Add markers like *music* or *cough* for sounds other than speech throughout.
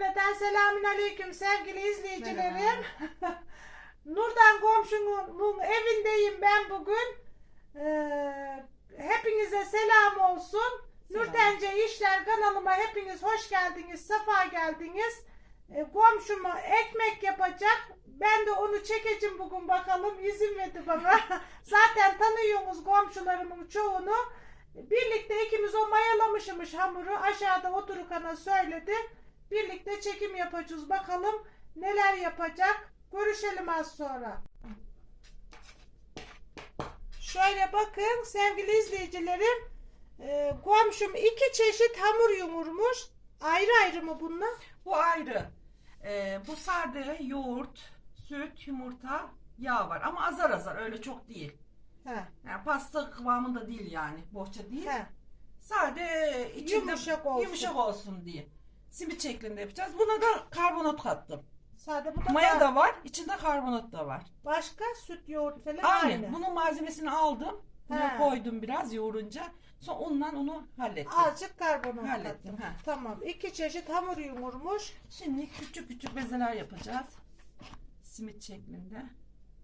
Cümleten selamün aleyküm sevgili izleyicilerim. *laughs* Nurdan komşumun evindeyim ben bugün. Ee, hepinize selam olsun. Nurtence İşler kanalıma hepiniz hoş geldiniz, sefa geldiniz. Ee, komşuma ekmek yapacak. Ben de onu çekeceğim bugün bakalım. izin verdi bana. *laughs* Zaten tanıyorsunuz komşularımın çoğunu. Birlikte ikimiz o mayalamışmış hamuru. Aşağıda oturukana söyledi. Birlikte çekim yapacağız. Bakalım neler yapacak. Görüşelim az sonra. Şöyle bakın sevgili izleyicilerim. Ee, komşum iki çeşit hamur yumurmuş. Ayrı ayrı mı bunlar? Bu ayrı. Ee, bu sade yoğurt, süt, yumurta, yağ var. Ama azar azar öyle çok değil. He. Yani pasta kıvamında değil yani. Bohça değil. He. Sade içinde Yumuşak olsun. yumuşak olsun diye. Simit şeklinde yapacağız. Buna da karbonat kattım. Sade bu da Maya da var, içinde karbonat da var. Başka süt yoğurt falan Aynı. aynı. Bunun malzemesini aldım. Buna He. koydum biraz yoğurunca. Sonra ondan onu hallettim. Azıcık karbonat Hallettim, kattım. Tamam. İki çeşit hamur yumurmuş. Şimdi küçük küçük bezeler yapacağız. Simit şeklinde.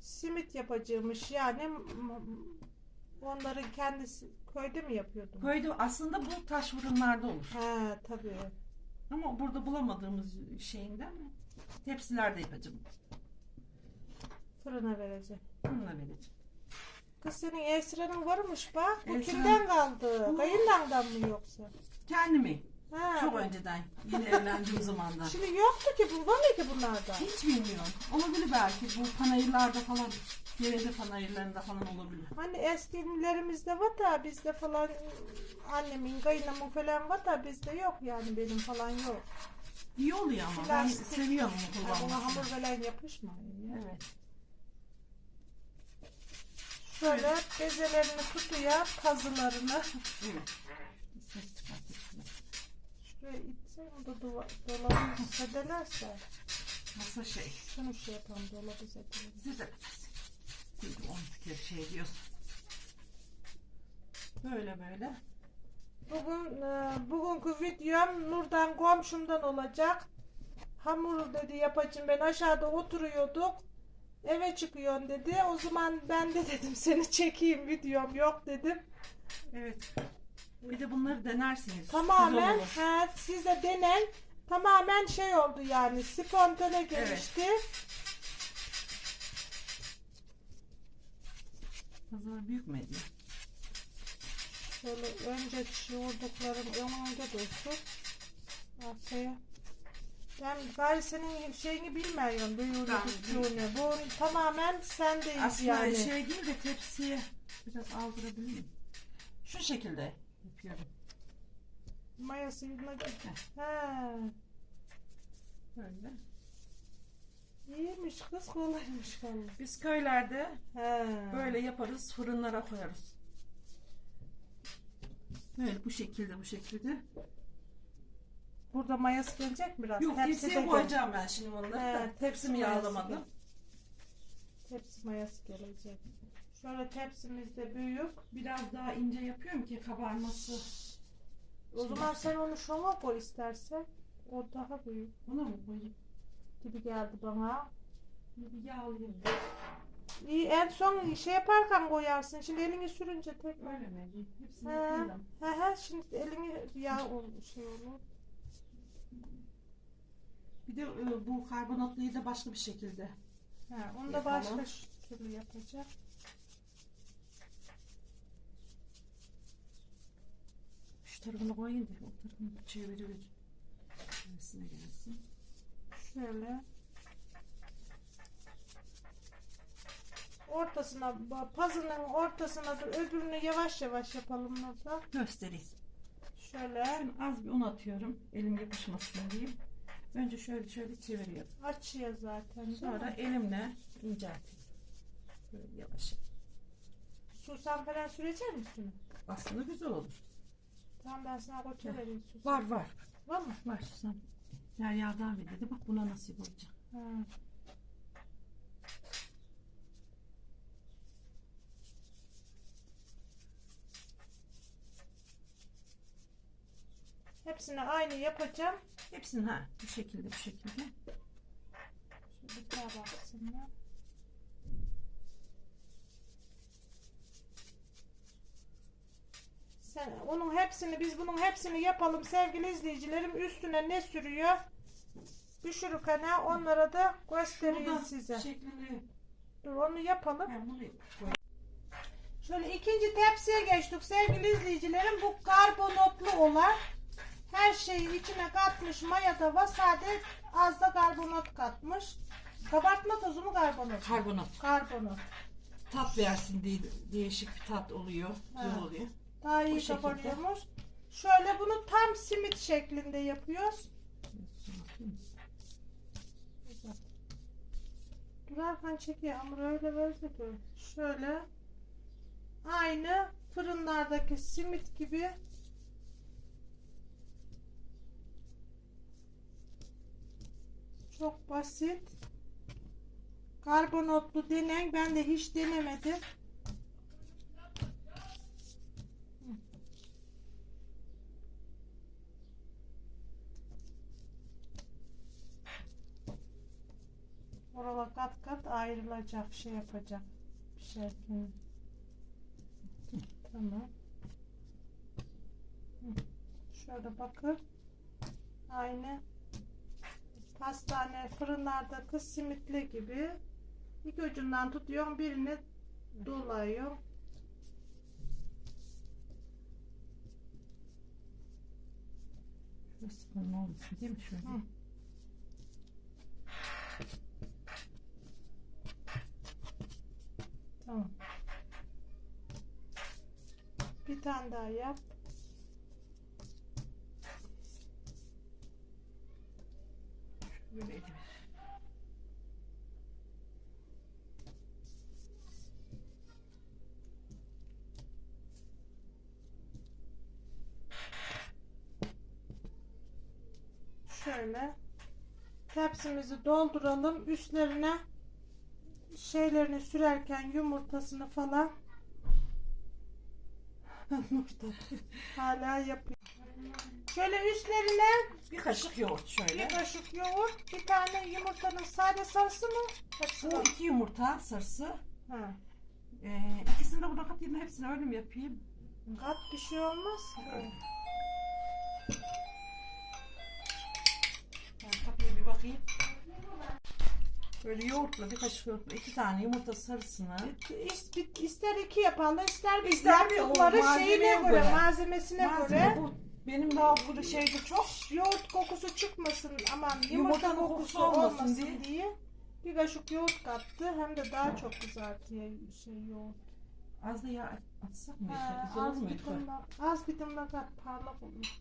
Simit yapacağımış. Yani m- m- onların kendisi köyde mi yapıyordun? Köyde aslında bu taş fırınlarda olur. He tabii. Ama burada bulamadığımız şeyinden? Tepsilerde yapacağım. Fırına vereceğim. Bununla vereceğim. Kız senin Esra'nın varmış bak. Bu Esra- kimden kaldı? Kayınlandan mı yoksa? Kendimi. Ha, Çok önceden. Yeni evlendiğim zamandan. *laughs* Şimdi yoktu ki bu var mıydı bunlardan? Hiç bilmiyorum. Olabilir belki. Bu panayırlarda falan. Yerelde panayırlarında falan olabilir. Hani eskilerimizde var da bizde falan annemin, kayınlamın falan var da bizde yok yani benim falan yok. İyi oluyor ama. Ben Plastik. seviyorum onu Ha, Buna hamur kullanmasını. falan yapışmayın ya. Evet. Şöyle bezelerini tutuyor, pazılarını. Evet. Şuraya itse o da duva, dolabı sedelerse. Masa şey. Şunu şey yapalım dolabı sedelim. Siz de Çünkü on kere şey diyorsun. Böyle böyle. Bugün e, bugünkü videom Nur'dan komşumdan olacak. Hamur dedi yapacağım ben aşağıda oturuyorduk. Eve çıkıyorsun dedi. O zaman ben de dedim seni çekeyim videom yok dedim. Evet. Bir de bunları denersiniz. Tamamen Güzel olur. he, siz de denen tamamen şey oldu yani spontane gelişti. Pazar büyük mü ediyor? Şöyle önce yoğurduklarım önünde dursun. Arkaya. Ben gayri senin şeyini bilmiyorum. Büyüğünü, Ben küçüğünü. Bu tamamen sendeyiz Aslında yani. şey değil de tepsiye biraz aldırabilir miyim? Şu şekilde yapıyorum. Mayası yılına He. Böyle. İyiymiş kız kolaymış valla. Biz köylerde He. böyle yaparız, fırınlara koyarız. Böyle bu şekilde bu şekilde. Burada mayası gelecek mi biraz. Yok Tepside tepsiye gel- koyacağım ben şimdi onları da. He, Tepsimi mayası yağlamadım. Tepsi mayası gelecek. Şöyle tepsimiz de büyük. Biraz daha ince yapıyorum ki kabarması. O zaman sen onu şoma koy istersen. O daha büyük Buna mı koyayım? gibi geldi bana. Bir yağlayayım. İyi en son şey yaparken koyarsın. Şimdi elini sürünce tekrar. Öyle mi? Hepsini He. He he şimdi elini yağ ol şey olur. Bir de e, bu karbonatlıyı da başka bir şekilde. He, onu da başka türlü yapacak. Şu tarafını koyayım da o tarafını çeviriyor. Tersine gelsin. Şöyle. Ortasına, pazının ortasına da öbürünü yavaş yavaş yapalım burada. Göstereyim. Şöyle Ben az bir un atıyorum. Elim yapışmasın diye. Önce şöyle şöyle çeviriyorum. açıyor zaten. Sonra elimle inceltiyorum. Böyle yavaş. Susam falan sürecek misin? Aslında güzel olur. Tamam ben sana koça vereyim susam. Var var. Var mı? Var susam. Derya'dan bir dedi. Bak buna nasip olacak. Ha. Hepsini aynı yapacağım. Hepsini ha bu şekilde bu şekilde. Şöyle bir daha baksınlar. Sen, onun hepsini biz bunun hepsini yapalım sevgili izleyicilerim. Üstüne ne sürüyor? Büşürükene onlara da göstereyim size. şeklini Dur onu yapalım. Şöyle ikinci tepsiye geçtik sevgili izleyicilerim. Bu karbonatlı olan her şeyi içine katmış maya tava sade az da karbonat katmış. Kabartma tozu mu karbonat? Karbonat. Karbonat. Tat versin diye değişik bir tat oluyor. Güzel Ha. oluyor. Daha iyi Bu şekilde. kabarıyormuş. Şöyle bunu tam simit şeklinde yapıyoruz. Durarken çekiyor hamur öyle böyle dur. Şöyle aynı fırınlardaki simit gibi çok basit karbonatlı denen ben de hiç denemedim. Oralar kat kat ayrılacak şey yapacak bir şey. Tamam. Şöyle bakın. Aynı pastane fırınlardaki simitli gibi iki ucundan tutuyorum birini dolayıyor. Sıkılma olmasın değil mi? Şöyle. Hı. Tamam. Bir tane daha yap. Böyle elime. Şöyle tepsimizi dolduralım. Üstlerine şeylerini sürerken yumurtasını falan Nurda hala yapıyor. Şöyle üstlerine Bir kaşık yoğurt bir şöyle. kaşık yoğurt, bir tane yumurtanın sade sarısı mı? Hepsi Bu var. iki yumurta sarısı. Ha. Ee, ikisini de buna katayım. Hepsini öyle mi yapayım? Kat bir şey olmaz. Ben kapıya bir bakayım. Böyle yoğurtla bir kaşık yoğurtla iki tane yumurta sarısını İst- İster iki yapalım, ister bir İster bir o yaptıkları şeyine malzemeye göre, göre. malzemesine Malzeme göre. bu. Benim daha burada şeyde çok. Yoğurt kokusu çıkmasın, aman yumurta, Yumurta kokusu kokusu olmasın, olmasın diye. diye. bir kaşık yoğurt kattı. Hem de daha çok kızartıyor şey yoğurt. Az da yağ atsak mı? Ha, Güzel olur az bir damla, az bir damla kat parlak olur.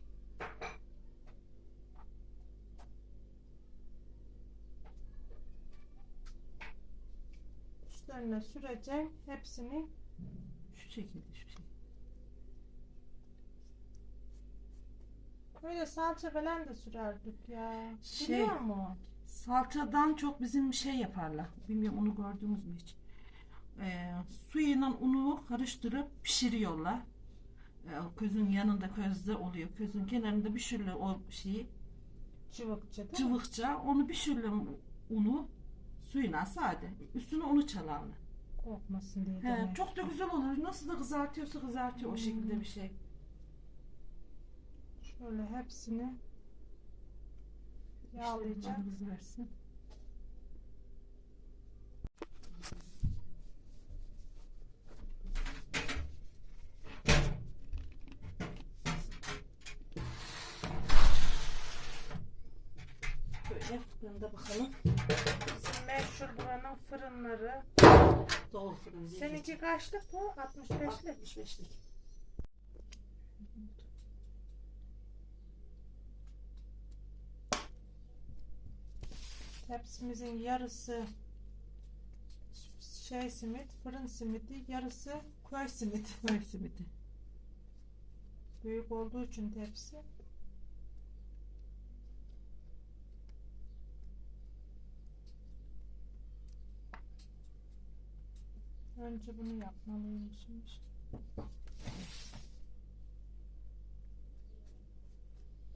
Üstlerine süreceğim hepsini. Şu şekilde şu şekilde. Böyle salça falan da sürerdik ya. Şey- Biliyor musun? Salçadan çok bizim şey yaparlar. Bilmiyorum onu gördünüz mü hiç? Ee, suyla unu karıştırıp pişiriyorlar. Ee, közün yanında közde oluyor. Közün kenarında bir şöyle o şeyi Cıvıkça değil mi? cıvıkça onu bir şöyle unu suyuna sade. Üstüne unu çalarlar. Korkmasın diye He, demek. çok da güzel olur. Nasıl da kızartıyorsa kızartıyor o şekilde bir şey. Şöyle hepsini yağlayacağım. İşte. Fırınları. Doğru fırın. Seninki kaçlık bu? 65'lik. 65'lik. Tepsimizin yarısı şey simit, fırın simidi, yarısı koy simit. Koy simidi. Büyük olduğu için tepsi. Önce bunu yapmalıymışım.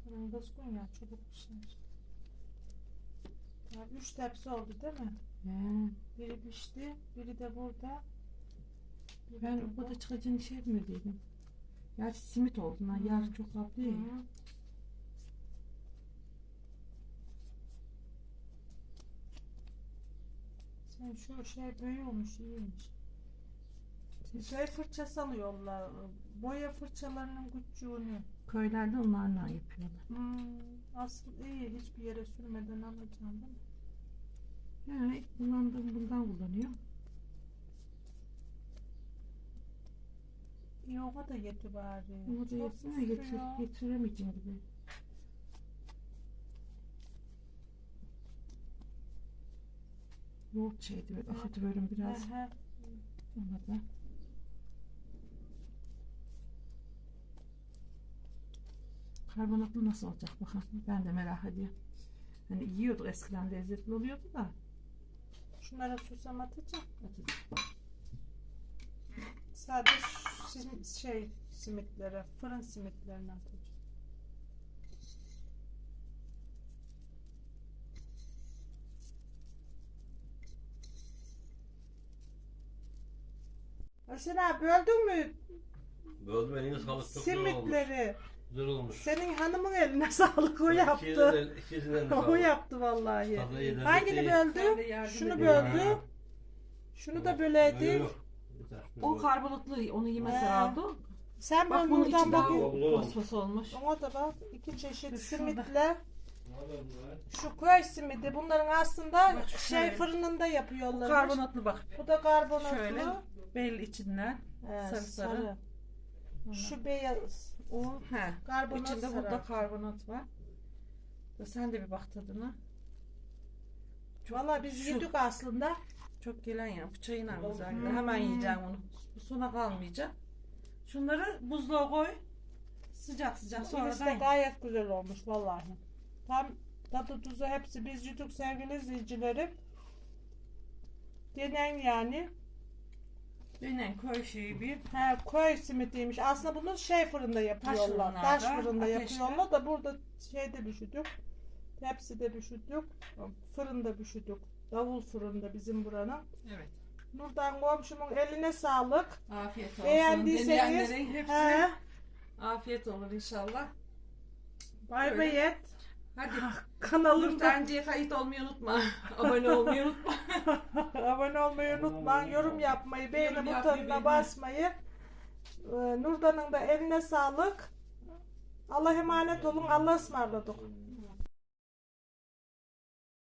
Fırın kızgın ya çabuk pişer. Ya üç tepsi oldu değil mi? He. Biri pişti, biri de burada. biri Ben burada. o kadar çıkacağını şey etmediydim. Gerçi simit oldu. lan, Yağ çok kaplıyor ya. Hı. Sen şu şey büyüyormuş, iyiymiş. Şey fırçası alıyorlar. Boya fırçalarının küçüğünü. Köylerde onlarla yapıyorlar. Hmm, aslında iyi. Hiçbir yere sürmeden alacağım değil mi? Yani bundan, bundan kullanıyor. Yoga da yeti bari. Onu da yapsana getir, getiremeyeceğim gibi. Yoğurt şeydi böyle afatıyorum biraz. Ehe. Ona da. Karbonatlı nasıl olacak bakalım. Ben de merak ediyorum. Hani yiyorduk eskiden lezzetli oluyordu da. Şunlara susam atacağım. Atacağım. Sadece sim, şey simitlere, fırın simitlerine atacağım. Ayşen abi böldün mü Böldüm eline sağlık çok güzel olmuş. Güzel olmuş. Senin hanımın eline *laughs* sağlık o yaptı. İkisinin, ikisinin de *laughs* o yaptı vallahi. Tadı Hangini de böldü? yardım Şunu böldü. Ha. Şunu da yok. Şunu O karbonatlı onu yemesi He. lazım. Sen Bak böl bunun buradan içi daha bakayım. bakayım. fosfos olmuş. Ona da bak iki çeşit simitle şu köy simidi bunların aslında Bak şey şöyle. fırınında yapıyorlar. karbonatlı bak. Bu da karbonatlı. Şöyle belli içinden. He, sarı sarı. Şu beyaz O he. karbonat İçinde sarı. burada karbonat var. Ve Sen de bir bak tadına. Valla biz Şu- yedik aslında. Çok gelen ya bıçağıyla güzel. Hmm. Hemen yiyeceğim onu. Bu sona kalmayacak. Şunları buzluğa koy. Sıcak sıcak de sonradan. gayet güzel olmuş vallahi. Tam tadı tuzu hepsi biz yedik sevgili izleyicilerim. Denen yani. Dönen koy şeyi bir. He köy simidiymiş. Aslında bunu şey fırında yapıyorlar. fırınlarda, Taş fırında ateşte. yapıyorlar da burada şeyde pişirdik. Tepside pişirdik. Fırında pişirdik. Davul fırında bizim buranın. Evet. Nurdan komşumun eline sağlık. Afiyet olsun. Beğendiyseniz Deneyenlerin hepsi he, afiyet olur inşallah. bay bay et. Hadi. Kanalımda Nurtenci'ye kayıt olmayı unutma. *laughs* Abone olmayı unutma. *laughs* abone olmayı unutma. Yorum yapmayı, beğeni Yorum butonuna basmayı. Ee, Nurdan'ın da eline sağlık. Allah emanet olun. Allah'a ısmarladık.